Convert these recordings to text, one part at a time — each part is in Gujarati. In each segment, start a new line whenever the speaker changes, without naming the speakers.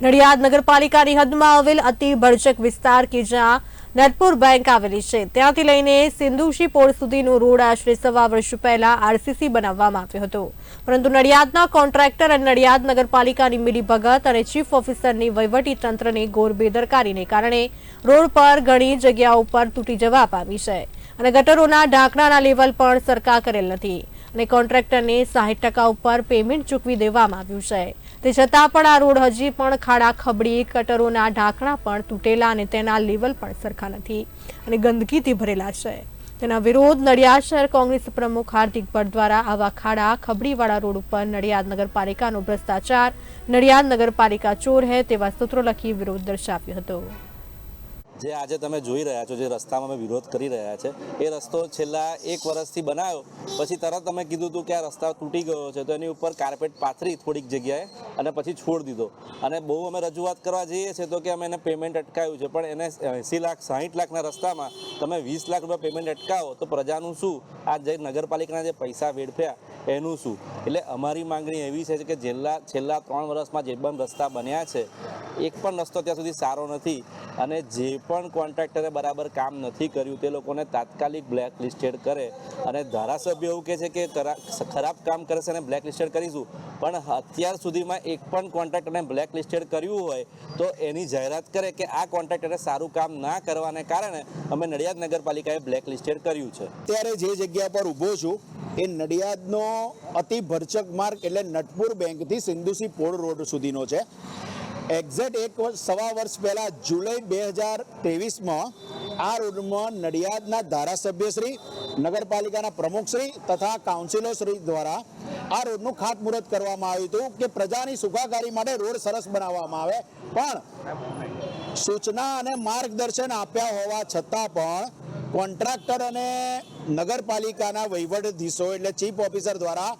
નડિયાદ નગરપાલિકાની હદમાં આવેલ અતિ ભરચક વિસ્તાર કે જ્યાં નટપુર બેંક આવેલી છે. ત્યાંથી લઈને સિંધુશી પોળ સુધીનો રોડ આશરે સવા વર્ષ પહેલા આરસીસી બનાવવામાં આવ્યો હતો. પરંતુ નડિયાદના કોન્ટ્રાક્ટર અને નડિયાદ નગરપાલિકાની મિલીભગત અને ચીફ ઓફિસરની વહીવટી તંત્રની ઘોર બેદરકારીને કારણે રોડ પર ઘણી જગ્યાઓ પર તૂટી જવા પામી છે અને ગટરોના ઢાંકણાના લેવલ પણ સરખા કરેલ નથી. અને કોન્ટ્રાક્ટરને સાહીઠ ટકા ઉપર પેમેન્ટ ચૂકવી દેવામાં આવ્યું છે. તે છતાં પણ આ રોડ હજી પણ ખાડા, ખબડી કટરોના ઢાંકણા પણ તૂટેલા અને તેના લેવલ પણ સરખા નથી અને ગંદકીથી ભરેલા છે. તેના વિરોધ નડિયાદ શહેર કોંગ્રેસ પ્રમુખ હાર્દિક ભટ્ટ દ્વારા આવા ખાડા, ખબડીવાળા રોડ ઉપર નડિયાદ નગરપાલિકાનો ભ્રષ્ટાચાર, નડિયાદ નગરપાલિકા ચોર હે તેવા સૂત્રો લખી વિરોધ દર્શાવ્યો હતો.
જે આજે તમે જોઈ રહ્યા છો, જે રસ્તામાં અમે વિરોધ કરી રહ્યા છે, એ રસ્તો છેલ્લા એક વર્ષથી બનાવ્યો. પછી તરત તમે કીધું હતું કે આ રસ્તા તૂટી ગયો છે, તો એની ઉપર કાર્પેટ પાથરી થોડીક જગ્યાએ અને પછી છોડ દીધો. અને બહુ અમે રજૂઆત કરવા જઈએ છીએ તો કે અમે એને પેમેન્ટ અટકાવ્યું છે, પણ એને એંસી લાખ, સાહીઠ લાખના રસ્તામાં તમે વીસ લાખ રૂપિયા પેમેન્ટ અટકાવો તો પ્રજાનું શું? આ જે નગરપાલિકાના જે પૈસા વેડફ્યા, એનું શું? એટલે અમારી માંગણી એવી છે કે છેલ્લા છેલ્લા ત્રણ વર્ષમાં જે પણ રસ્તા બન્યા છે, એક પણ રસ્તો ત્યાં સુધી સારો નથી. અને જે પણ કોન્ટ્રાક્ટરે બરાબર કામ નથી કર્યું, તે લોકોને તાત્કાલિક બ્લેક લિસ્ટેડ કરે. અને ધારાસભ્ય એવું કહે છે કે ખરાબ કામ કરે છે અને બ્લેક લિસ્ટેડ કરીશું. પણ અત્યાર સુધીમાં એક પણ કોન્ટ્રાક્ટરને બ્લેક લિસ્ટેડ કર્યું હોય, તો એની જાહેરાત કરે કે આ કોન્ટ્રાક્ટરે સારું કામ ના કરવાને કારણે અમે નડિયાદ નગરપાલિકાએ બ્લેક લિસ્ટેડ કર્યું છે.
અત્યારે જે જગ્યા પર ઊભો છું, એ નડિયાદનો અતિ ભરચક માર્ગ એટલે નટપુર બેંકથી સિંધુસી પોળ રોડ સુધીનો છે. એક્ઝેક્ટ એક વર્ષ સવા વર્ષ પહેલાં જુલાઈ બે હજાર ત્રેવીસમાં આ રોડમાં નડિયાદના ધારાસભ્યશ્રી નગરપાલિકાના પ્રમુખશ્રી તથા કાઉન્સિલરશ્રી દ્વારા આ રોડનું ખાતમુહૂર્ત કરવામાં આવ્યું હતું કે પ્રજાની સુખાકારી માટે રોડ સરસ બનાવવામાં આવે. પણ સૂચના અને માર્ગદર્શન આપ્યા હોવા છતાં પણ કોન્ટ્રાક્ટર અને નગરપાલિકાના વહીવટધીશો એટલે ચીફ ઓફિસર દ્વારા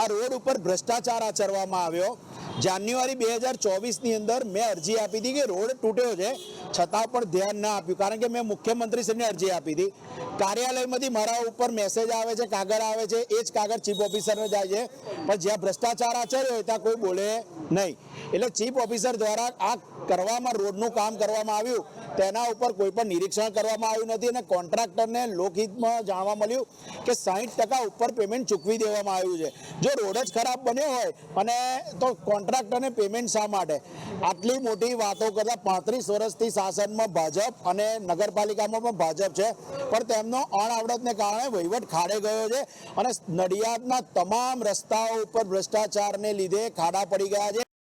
આ રોડ ઉપર ભ્રષ્ટાચાર આચરવામાં આવ્યો. જાન્યુઆરી બે હજાર ચોવીસની અંદર મેં અરજી આપી હતી કે રોડ તૂટ્યો છે, છતાં પણ ધ્યાન ના આપ્યું. કારણ કે મેં મુખ્યમંત્રીશ્રીને અરજી આપી હતી. કાર્યાલયમાંથી મારા ઉપર મેસેજ આવે છે, કાગળ આવે છે, એ જ કાગળ ચીફ ઓફિસરને જાય છે. પણ જ્યાં ભ્રષ્ટાચાર આચર્યો હોય ત્યાં કોઈ બોલે નહીં. એટલે ચીફ ઓફિસર દ્વારા આ કરવામાં, રોડનું કામ કરવામાં આવ્યું, તેના ઉપર કોઈ પણ નિરીક્ષણ કરવામાં આવ્યું નથી અને કોન્ટ્રાક્ટરને લોકહિતમાં જાણવા મળ્યું કે સાહીઠ ટકા ઉપર પેમેન્ટ ચૂકવી દેવામાં આવ્યું છે. જો રોડ જ ખરાબ બન્યો હોય અને તો કોન્ટ્રાક્ટરને પેમેન્ટ શા માટે? આટલી મોટી વાતો કરતા પાંત્રીસ વર્ષથી શાસનમાં ભાજપ અને નગરપાલિકામાં પણ ભાજપ છે, પણ તેમનો અણઆવડતને કારણે વહીવટ ખાડે ગયો છે અને નડિયાદના તમામ રસ્તાઓ ઉપર ભ્રષ્ટાચારને લીધે ખાડા પડી ગયા છે.